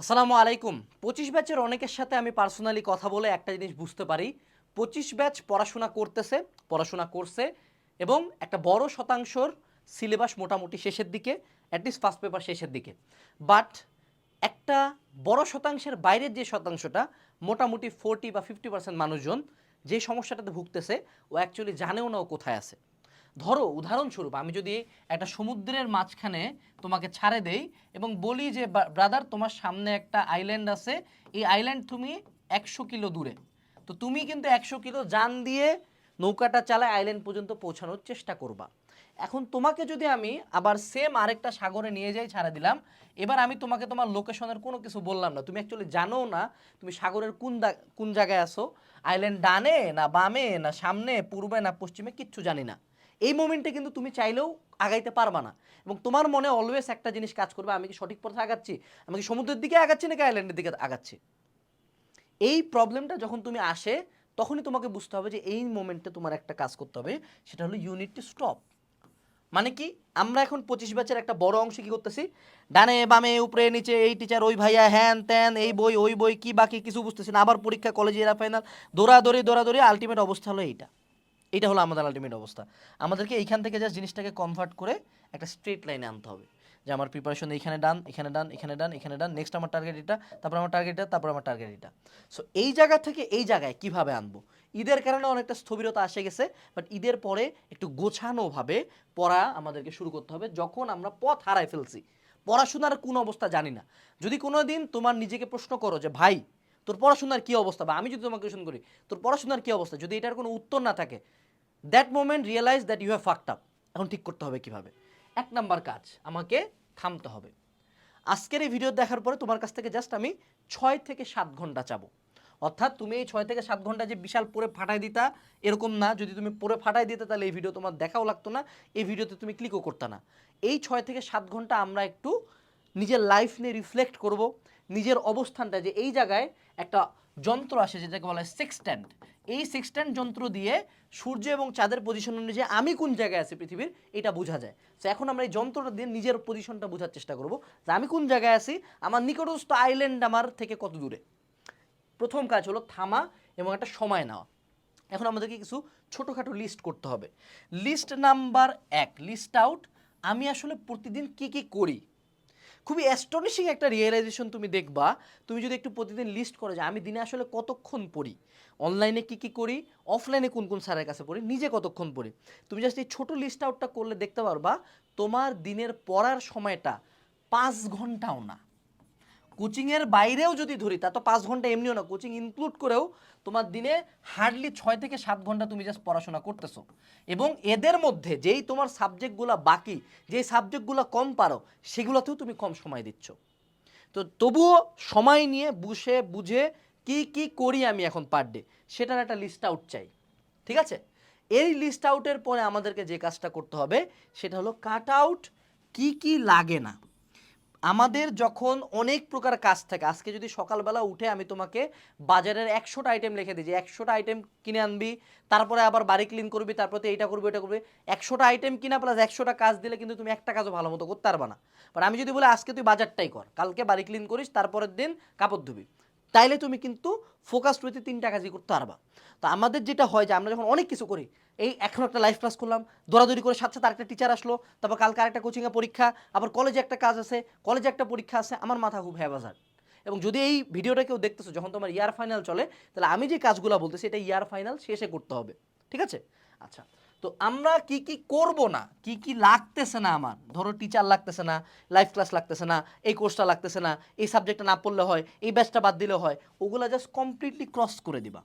আসসালামু আলাইকুম। পঁচিশ ব্যাচের অনেকের সাথে আমি পার্সোনালি কথা বলে একটা জিনিস বুঝতে পারি। পঁচিশ ব্যাচ পড়াশোনা করতেছে, পড়াশোনা করছে এবং একটা বড় শতাংশর সিলেবাস মোটামুটি শেষের দিকে অ্যাটলিস্ট ফার্স্ট পেপার শেষের দিকে। বাট একটা বড় শতাংশের বাইরের যে শতাংশটা, মোটামুটি ফোরটি বা ফিফটি পার্সেন্ট মানুষজন যে সমস্যাটাতে ভুগতেছে, ও অ্যাকচুয়ালি জানেও না ও কোথায় আছে। ধরো, উদাহরণস্বরূপ আমি যদি একটা সমুদ্রের মাঝখানে তোমাকে ছাড়ে দেই এবং বলি যে ব্রাদার তোমার সামনে একটা আইল্যান্ড আছে। এই আইল্যান্ড তুমি একশো কিলো দূরে। তো তুমি কিন্তু একশো কিলো যান দিয়ে নৌকাটা চালায় আইল্যান্ড পর্যন্ত পৌঁছানোর চেষ্টা করবা। এখন তোমাকে যদি আমি আবার সেম আরেকটা সাগরে নিয়ে যাই, ছাড়া দিলাম, এবার আমি তোমাকে তোমার লোকেশনের কোনো কিছু বললাম না। তুমি অ্যাকচুয়ালি জানো না তুমি সাগরের কোন কোন জায়গায় আসো আইল্যান্ড ডানে না বামে না সামনে, পূর্বে না পশ্চিমে, কিচ্ছু জানি না। এই মোমেন্টে কিন্তু তুমি চাইলেও আগাইতে পারবা না। এবং তোমার মনে অলওয়েজ একটা জিনিস কাজ করবে, আমি কি সঠিক পথে আগাচ্ছি? আমি কি সমুদ্রের দিকে আগাচ্ছি নাকি আইল্যান্ডের দিকে আগাচ্ছি? এই প্রবলেমটা যখন তুমি আসে, তখনই তোমাকে বুঝতে হবে যে এই মোমেন্টে তোমার একটা কাজ করতে হবে, সেটা হলো ইউনিট টু স্টপ মানে কি? আমরা এখন পঁচিশ ব্যাচের একটা বড় অংশ কি করতেছি? ডানে, বামে, উপরে, নিচে, এই টিচার ওই ভাইয়া, হ্যান, ত্যান, এই বই, ওই বই, কি বাকি, কিছু বুঝতেছি না। আবার পরীক্ষা কলেজে এরা ফাইনাল দৌড়াদৌড়ি দৌড়াদৌড়ি আলটিমেট অবস্থা হলো এইটা। এটা হলো আমাদের আলটিমেট অবস্থা। আমাদেরকে এইখান থেকে জাস্ট জিনিসটাকে কনভার্ট করে একটা স্ট্রেট লাইনে আনতে হবে। যে আমার প্রিপারেশন এখানে ডান এখানে ডান এখানে ডান এখানে ডান নেক্সট আমার টার্গেট এটা, তারপর আমার টার্গেট এটা, তারপর আমার টার্গেট এটা। সো এই জায়গা থেকে এই জায়গায় কীভাবে আনব? ঈদের কারণে অনেকটা স্থবিরতা আসে গেছে বাট ঈদের পরে একটু গোছানোভাবে পড়া আমাদেরকে শুরু করতে হবে। যখন আমরা পথ হারাই ফেলছি, পড়াশোনার কোন অবস্থা জানি না। যদি কোনো দিন তোমার নিজেকে প্রশ্ন করো যে, ভাই, তোর পড়াশোনার কি অবস্থা? বা, আমি যদি তোমাকে কোয়েশন করি, তোর পড়াশোনার কি অবস্থা? যদি এটার কোনো উত্তর না থাকে that moment realise that you have fucked up এখন ঠিক করতে হবে কীভাবে? এক নাম্বার কাজ, আমাকে থামতে হবে। আজকের এই ভিডিও দেখার পরে তোমার কাছ থেকে জাস্ট আমি ছয় থেকে সাত ঘণ্টা চাবো। অর্থাৎ তুমি এই ছয় থেকে সাত ঘণ্টা যে বিশাল পরে ফাটাই দিতা, এরকম না। যদি তুমি পরে ফাটাই দিতে, তাহলে এই ভিডিও তোমার দেখাও লাগতো না। এই ভিডিওতে তুমি ক্লিকও করতে না। এই ছয় থেকে সাত ঘণ্টা আমরা একটু নিজের লাইফ নিয়ে রিফ্লেক্ট করব। নিজের অবস্থানটা যে এই জায়গায় একটা যন্ত্র আসে যেটাকে বলা হয় সেক্সট্যান্ড এই সেক্সট্যান্ড যন্ত্র দিয়ে সূর্য এবং চাঁদের পজিশন অনুযায়ী আমি কোন জায়গায় আছি পৃথিবীর, এটা বোঝা যায়। তো এখন আমরা এই যন্ত্রটা দিয়ে নিজের পজিশনটা বোঝার চেষ্টা করব। যে আমি কোন জায়গায় আছি, আমার নিকটস্থ আইল্যান্ড আমার থেকে কত দূরে? প্রথম কাজ হলো থামা এবং একটা সময় নেওয়া। এখন আমাদেরকে কিছু ছোটোখাটো লিস্ট করতে হবে। লিস্ট নাম্বার এক লিস্ট আউট আমি আসলে প্রতিদিন কি কি করি? খুবই অ্যাস্টনিশিং একটা রিয়েলাইজেশন তুমি দেখবা। তুমি যদি একটু প্রতিদিন লিস্ট করো যে আমি দিনে আসলে কতক্ষণ পড়ি? অনলাইনে কি কি করি? অফলাইনে কোন কোন স্যারের কাছে পড়ি? নিজে কতক্ষণ পড়ি? তুমি জাস্ট এই ছোটো লিস্ট আউটটা করলে দেখতে পারবা, তোমার দিনের পড়ার সময়টা পাঁচ ঘন্টাও না। কোচিংয়ের বাইরেও যদি ধরি, তা তো পাঁচ ঘণ্টা এমনিও না, কোচিং ইনক্লুড করেও তোমার দিনে হার্ডলি ছয় থেকে সাত ঘণ্টা তুমি জাস্ট পড়াশোনা করতেছো। এবং এদের মধ্যে যেই তোমার সাবজেক্টগুলো বাকি, যেই সাবজেক্টগুলো কম পারো, সেগুলোতেও তুমি কম সময় দিচ্ছ। তো তবুও সময় নিয়ে বুঝে বুঝে কি কি করি আমি এখন পার ডে সেটার একটা লিস্ট আউট চাই। ঠিক আছে? এই লিস্ট আউটের পরে আমাদেরকে যে কাজটা করতে হবে, সেটা হলো কাট আউট কি কি লাগে না। আমাদের যখন অনেক প্রকার কাজ থাকে, আজকে যদি সকালবেলা উঠে আমি তোমাকে বাজারের একশোটা আইটেম লিখে দিই, যে একশোটা আইটেম কিনে আনবি, তারপরে আবার বাড়ি ক্লিন করবি, তারপরে এইটা করবি এটা করবি, একশোটা আইটেম কিনা প্লাস একশোটা কাজ দিলে কিন্তু তুমি একটা কাজও ভালো মতো করতে পারবা না। বাট আমি যদি বলি আজকে তুই বাজারটাই কর, কালকে বাড়ি ক্লিন করিস, তারপরের দিন কাপড় ধুবি, তাইলে তুমি কিন্তু ফোকাস উইথে তিনটা কাজই করতে পারবা। তো আমাদের যেটা হয় যে আমরা যখন অনেক কিছু করি এই এখন একটা লাইফ ক্লাস করলাম, দৌড়াদৌড়ি করে সাথে সাথে আরেকটা টিচার আসলো, তারপর কালকে আরেকটা কোচিংয়ে পরীক্ষা, আবার কলেজে একটা কাজ আছে কলেজে একটা পরীক্ষা আছে, আমার মাথা খুব হ্যাবাজার। এবং যদি এই ভিডিওটা কেউ দেখতেছো, যখন তোমার ইয়ার ফাইনাল চলে, তাহলে আমি যে কাজগুলো বলতেছি, এটা ইয়ার ফাইনাল শেষে করতে হবে, ঠিক আছে? আচ্ছা তো আমরা কি কি করব না, কি কি লাগতেছে না আমার? ধরো টিচার লাগতেছে না লাইফ ক্লাস লাগতেছে না, এই কোর্সটা লাগতেছে না, এই সাবজেক্টটা না পড়লে হয়, এই ব্যাচটা বাদ দিলে হয়, ওগুলো জাস্ট কমপ্লিটলি ক্রস করে দিবা।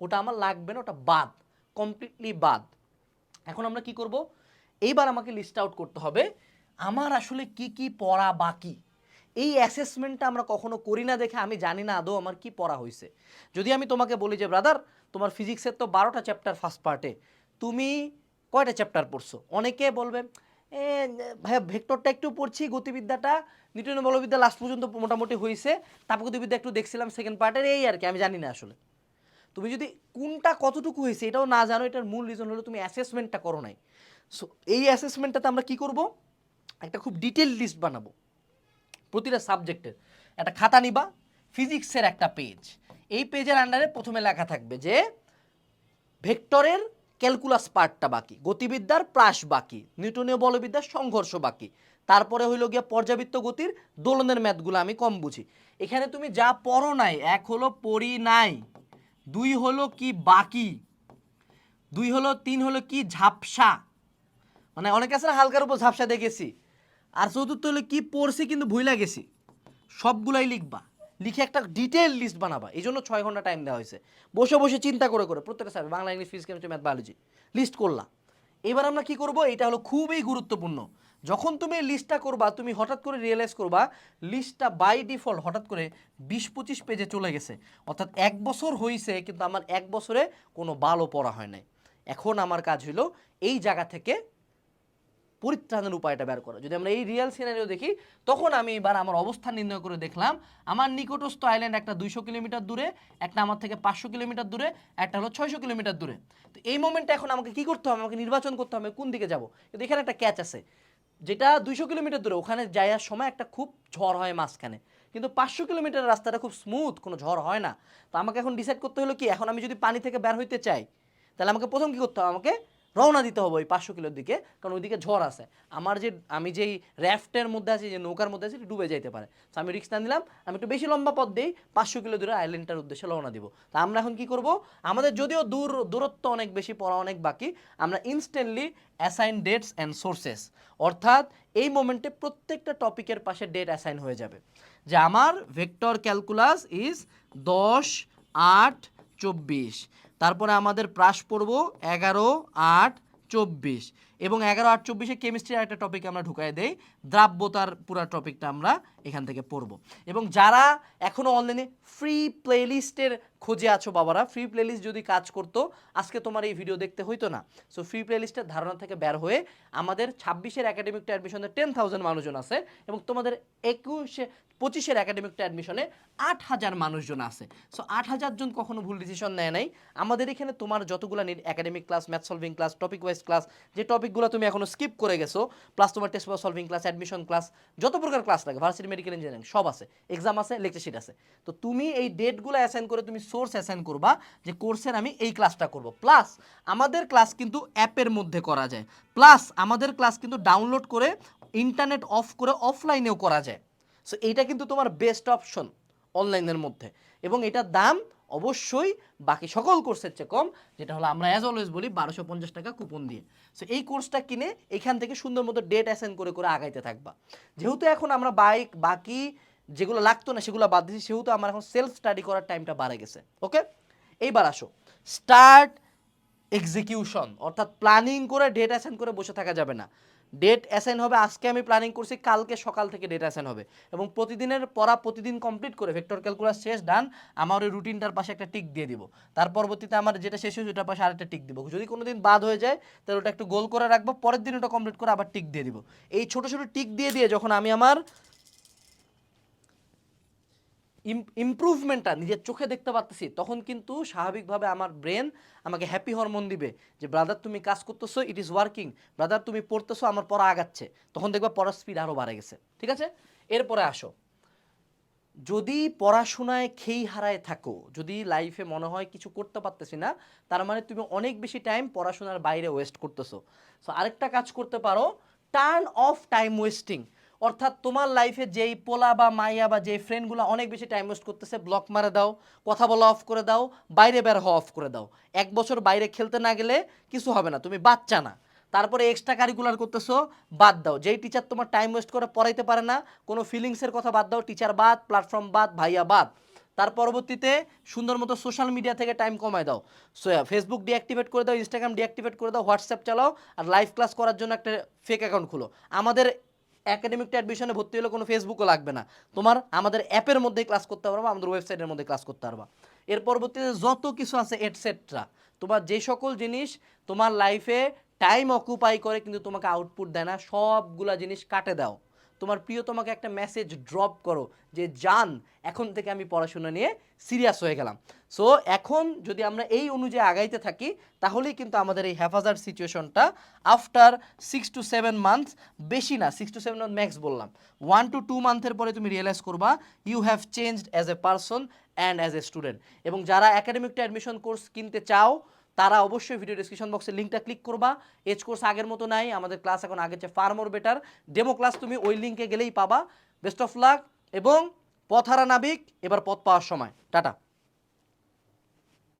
ওটা আমার লাগবে না, ওটা বাদ। কমপ্লিটলি বাদ। এখন আমরা কি করব? এইবার আমাকে লিস্ট আউট করতে হবে, আমার আসলে কি কি পড়া বাকি? এই অ্যাসেসমেন্টটা আমরা কখনো করি না দেখে আমি জানি না আদৌ আমার কি পড়া হয়েছে যদি আমি তোমাকে বলি যে ব্রাদার তোমার ফিজিক্সের তো বারোটা চ্যাপ্টার ফার্স্ট পার্টে তুমি কয়টা চ্যাপ্টার পড়ছো? অনেকে বলবে, এ, ভাইয়া ভেক্টরটা একটু পড়ছি, গতিবিদ্যাটা নিউটনের বলবিদ্যা লাস্ট পর্যন্ত মোটামুটি হয়েছে তাপগতিবিদ্যা একটু দেখছিলাম সেকেন্ড পার্টের এই আর কি, আমি জানি না আসলে। তুমি যদি কোনটা কতটুকু হয়েছে এটাও না জানো, এটার মূল রিজন হলো তুমি অ্যাসেসমেন্টটা করো নাই। সো এই অ্যাসেসমেন্টটাতে আমরা কি করব? একটা খুব ডিটেল লিস্ট বানাবো। প্রতিটা সাবজেক্টের একটা খাতা নিবা ফিজিক্সের একটা পেজ এই পেজের আন্ডারে প্রথমে লেখা থাকবে যে, ভেক্টরের ক্যালকুলাস পার্টটা বাকি, গতিবিদ্যার প্রাস বাকি, নিউটনীয় বলবিদ্যার সংঘর্ষ বাকি। তারপরে হইল গিয়া পর্যাবৃত্ত গতির দোলনের ম্যাথগুলো আমি কম বুঝি। এখানে তুমি যা পড়ো নাই, এক হলো পড়ি নাই। দুই হলো কি বাকি? দুই হলো, তিন হলো কি ঝাপসা? মানে অনেকে আছে না, হালকার উপর ঝাপসা দেখেছি আর চতুর্থ হলো কি পড়ছি কিন্তু ভুইলা গেছি। সবগুলাই লিখবা। লিখে একটা ডিটেল লিস্ট বানাবা। এই জন্য ছয় ঘণ্টা টাইম দেওয়া হয়েছে। বসে বসে চিন্তা করে করে, প্রত্যেকটা sir Bangla English chemistry math biology list করলাম। এবার আমরা কি করব? এটা হলো খুবই গুরুত্বপূর্ণ। যখন তুমি লিস্টটা করবা, তুমি হঠাৎ করে রিয়েলাইজ করবা লিস্টটা বাই ডিফল্ট হঠাৎ করে বিশ পঁচিশ পেজে চলে গেছে। অর্থাৎ এক বছর হয়েছে কিন্তু আমার এক বছরে কোনো বালও পড়া হয় নাই। এখন আমার কাজ হলো এই জায়গা থেকে পরিত্রাণের উপায়টা বের করা। যদি আমরা এই রিয়েল সিনারিও দেখি, তখন আমি এবার আমার অবস্থান নির্ণয় করে দেখলাম, আমার নিকটস্থ আইল্যান্ড একটা দুইশো কিলোমিটার দূরে, একটা আমার থেকে পাঁচশো কিলোমিটার দূরে, একটা হলো ছয়শো কিলোমিটার দূরে। তো এই মোমেন্টে এখন আমাকে কি করতে হবে? আমাকে নির্বাচন করতে হবে, কোন দিকে যাব? কিন্তু এখানে একটা ক্যাচ আছে। যেটা দুইশো কিলোমিটার দূরে, ওখানে যাওয়ার সময় একটা খুব ঝড় হয় মাঝখানে। কিন্তু পাঁচশো কিলোমিটার রাস্তাটা খুব স্মুথ কোনো ঝড় হয় না। তো আমাকে এখন ডিসাইড করতে হলো কি, এখন আমি যদি পানি থেকে বের হইতে চাই, তাহলে আমাকে প্রথম কি করতে হবে? আমাকে রওনা দিতে হবে ওই পাঁচশো কিলোর দিকে, কারণ ওইদিকে ঝড় আছে। আমার যে, আমি যেই র্যাফটের মধ্যে আছি, যে নৌকার মধ্যে আছি ডুবে যাইতে পারে। তো আমি রিক্স না নিলাম, আমি একটু বেশি লম্বা পথ দিই পাঁচশো কিলো দূরে আইল্যান্ডটার উদ্দেশ্যে রওনা দিব। তা আমরা এখন কি করব? আমাদের যদিও দূর, দূরত্ব অনেক বেশি, পড়া অনেক বাকি, আমরা instantly assign dates and sources অর্থাৎ এই মোমেন্টে প্রত্যেকটা টপিকের পাশে ডেট অ্যাসাইন হয়ে যাবে। যে আমার ভেক্টর ক্যালকুলাস ইজ দশ আট চব্বিশ। তারপরে আমাদের প্রাস পড়ব এগারো আট চব্বিশ। এবং এগারো আট চব্বিশে কেমিস্ট্রির একটা টপিক আমরা ঢুকাই দেই, দ্রাব্যতার পুরো টপিকটা আমরা এখান থেকে পড়ব। এবং যারা এখনও অনলাইনে ফ্রি প্লেলিস্টের খোঁজে আছো বাবারা ফ্রি প্লেলিস্ট যদি কাজ করতো, আজকে তোমার এই ভিডিও দেখতে হইতো না। সো ফ্রি প্লেলিস্টের ধারণা থেকে বের হয়ে আমাদের ছাব্বিশের একাডেমিক টু অ্যাডমিশনে টেন থাউজেন্ড মানুষজন আছে এবং তোমাদের একুশে, পঁচিশের একাডেমিক অ্যাডমিশনে আট হাজার মানুষজন আছে। সো আট হাজার জন কখনো ভুল ডিসিশন নেয় নাই। আমাদের এখানে তোমার যতগুলো need academic class math solving class topic wise class যে টপিকগুলো তুমি এখনও স্কিপ করে গেছো প্লাস তোমার test paper solving class admission class যত প্রকার ক্লাস লাগে ভার্সিটি মেডিকেল ইঞ্জিনিয়ারিং সব আছে এক্সাম আছে লেকচার শিট আছে। তো তুমি এই ডেটগুলো অ্যাসাইন করে তুমি সোর্স অ্যাসাইন করবা যে কোর্সের আমি এই ক্লাসটা করব। প্লাস আমাদের ক্লাস কিন্তু অ্যাপের মধ্যে করা যায়। প্লাস আমাদের ক্লাস কিন্তু ডাউনলোড করে ইন্টারনেট অফ করে অফলাইনেও করা যায়। সো এইটা কিন্তু তোমার বেস্ট অপশন অনলাইনের মধ্যে। এবং এটার দাম অবশ্যই বাকি সকল কোর্সের চেয়ে কম, যেটা হলো আমরা অ্যাজ অলওয়েজ বলি বারোশো পঞ্চাশ টাকা কুপন দিয়ে। সো এই কোর্সটা কিনে এখান থেকে সুন্দর মতো ডেট অ্যাসাইন করে করে আগাইতে থাকবা। যেহেতু এখন আমরা বাইক বাকি যেগুলো লাগতো না সেগুলো বাদ দিচ্ছি সেহেতু আমার এখন সেলফ স্টাডি করার টাইমটা বাড়ে গেছে। ওকে এইবার আসো। স্টার্ট এক্সিকিউশন অর্থাৎ প্ল্যানিং করে ডেট অ্যাসাইন করে বসে থাকা যাবে না। ডেট অ্যাসাইন হবে, আজকে আমি প্ল্যানিং করছি, কালকে সকাল থেকে ডেট অ্যাসাইন হবে। এবং প্রতিদিনের পড়া প্রতিদিন কমপ্লিট করে ভেক্টর ক্যালকুলাস শেষ ডান আমার ওই রুটিনটার পাশে একটা টিক দিয়ে দিব। তার পরবর্তীতে আমার যেটা শেষ হয়েছে, ওটার পাশে আরেকটা টিক দিব। যদি কোনো দিন বাদ হয়ে যায়, তাহলে ওটা একটু গোল করে রাখব, পরের দিন ওটা কমপ্লিট করে আবার টিক দিয়ে দিব। এই ছোটো ছোটো টিক দিয়ে দিয়ে যখন আমি আমার ইমপ্রুভমেন্টটা নিজের চোখে দেখতে পারতেছি, তখন কিন্তু স্বাভাবিকভাবে আমার ব্রেন আমাকে হ্যাপি হরমোন দিবে যে ব্রাদার তুমি কাজ করতেছো ইট ইজ ওয়ার্কিং ব্রাদার তুমি পড়তেছো, আমার পড়া আগাচ্ছে। তখন দেখবা পড়ার স্পিড আরও বাড়ে গেছে। ঠিক আছে? এরপরে আসো। যদি পড়াশোনায় খেই হারায় থাকো, যদি লাইফে মনে হয় কিছু করতে পারতেছি না, তার মানে তুমি অনেক বেশি টাইম পড়াশোনার বাইরে ওয়েস্ট করতেছো। সো আরেকটা কাজ করতে পারো টার্ন অফ টাইম ওয়েস্টিং অর্থাৎ তোমার লাইফে যেই পোলা বা মাইয়া বা যেই ফ্রেন্ডগুলো অনেক বেশি টাইম ওয়েস্ট করতেছে ব্লক মারে দাও, কথা বলা অফ করে দাও, বাইরে বের হওয়া অফ করে দাও। এক বছর বাইরে খেলতে না গেলে কিছু হবে না, তুমি বাচ্চা না। তারপরে এক্সট্রা কারিকুলার করতেছো, বাদ দাও। যেই টিচার তোমার টাইম ওয়েস্ট করে পড়াইতে পারে না, কোনো ফিলিংসের কথা বাদ দাও টিচার বাদ প্ল্যাটফর্ম বাদ, ভাইয়া বাদ। তার পরবর্তীতে সুন্দর মতো সোশ্যাল মিডিয়া থেকে টাইম কমায় দাও। সো ফেসবুক ডিঅ্যাক্টিভেট করে দাও ইনস্টাগ্রাম ডিঅ্যাক্টিভেট করে দাও হোয়াটসঅ্যাপ চালাও, আর লাইভ ক্লাস করার জন্য একটা ফেক অ্যাকাউন্ট খুলো। আমাদের একাডেমিক অ্যাডমিশনে ভর্তি হলে কোনো ফেসবুকও লাগবে না। তোমার আমাদের অ্যাপের মধ্যে ক্লাস করতে পারবা, আমাদের ওয়েবসাইটের মধ্যে ক্লাস করতে পারবা। এর পরবর্তীতে যত কিছু আছে এটসেট্রা তোমার যে সকল জিনিস তোমার লাইফে টাইম অকুপাই করে কিন্তু তোমাকে আউটপুট দেয় না, সবগুলা জিনিস কাটে দাও। তোমার প্রিয় তোমাকে একটা মেসেজ ড্রপ করো যে, জান, এখন থেকে আমি পড়াশোনা নিয়ে সিরিয়াস হয়ে গেলাম। সো এখন যদি আমরা এই অনুযায়ী আগাইতে থাকি, তাহলেই কিন্তু আমাদের এই হেফাজার সিচুয়েশনটা after six to seven months বেশি না six to seven month max বললাম। ওয়ান টু টু মান্থের পরে তুমি রিয়েলাইজ করবা you have changed as a person and as a student এবং যারা একাডেমিকটা অ্যাডমিশন কোর্স কিনতে চাও তারা অবশ্যই ভিডিও ডিসক্রিপশন বক্সে লিঙ্কটা ক্লিক করবা। এজ কোর্স আগের মতো নাই, আমাদের ক্লাস এখন আগের চেয়ে far more better demo class তুমি ওই লিঙ্কে গেলেই পাবা। বেস্ট অফ লাক এবং পথ হারা নাবিক, এবার পথ পাওয়ার সময়। টাটা।